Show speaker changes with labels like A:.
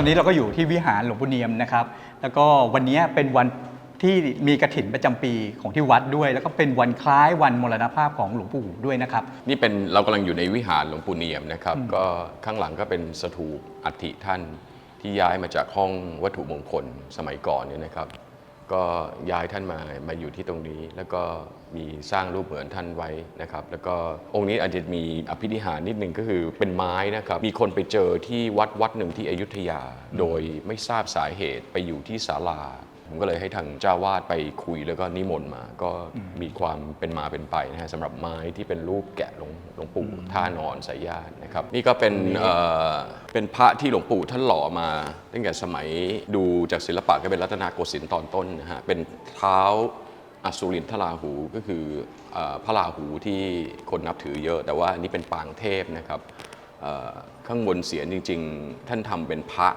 A: ตอนนี้เราก็อยู่ที่วิหารหลวงปู่เนียมนะครับ แล้วก็วันนี้เป็นวันที่มีกระถินประจำปีของที่วัดด้วย แล้วก็เป็นวันคล้ายวันมรณภาพของหลวงปู่ด้วยนะครับ
B: นี่เป็นเรากำลังอยู่ในวิหารหลวงปู่เนียมนะครับ ก็ข้างหลังก็เป็นสถูปอัฐิท่านที่ย้ายมาจากห้องวัตถุมงคลสมัยก่อนเนี่ยนะครับ ก็ย้ายท่านมามาอยู่ที่ตรงนี้ แล้วก็มีสร้างรูปเหมือนท่านไว้นะครับ แล้วก็องค์นี้อาจจะมีอภินิหารนิดนึงก็คือเป็นไม้นะครับ มีคนไปเจอที่วัดวัดหนึ่งที่อยุธยา โดยไม่ทราบสาเหตุไปอยู่ที่ศาลา ผมก็เลยให้ทางเจ้าวาดไปคุยแล้วก็นิมนต์มา ก็มีความเป็นมาเป็นไปนะฮะสำหรับไม้ที่เป็นรูปแกะหลวงหลวงปู่ท่านอนสายญาตินะครับ นี่ก็เป็นเอ่อเป็นพระที่หลวงปู่ท่านหล่อมา ตั้งแต่สมัยดูจากศิลปะก็เป็นรัตนโกสินทร์ตอนต้นนะฮะเป็นเท้าอสุรินทราหูก็คือเอ่อพระราหูที่คนนับถือเยอะ แต่ว่าอันนี่เป็นปางเทพนะครับ เอ่อข้างบนเสียนจริง ๆ ท่านทำเป็นพระ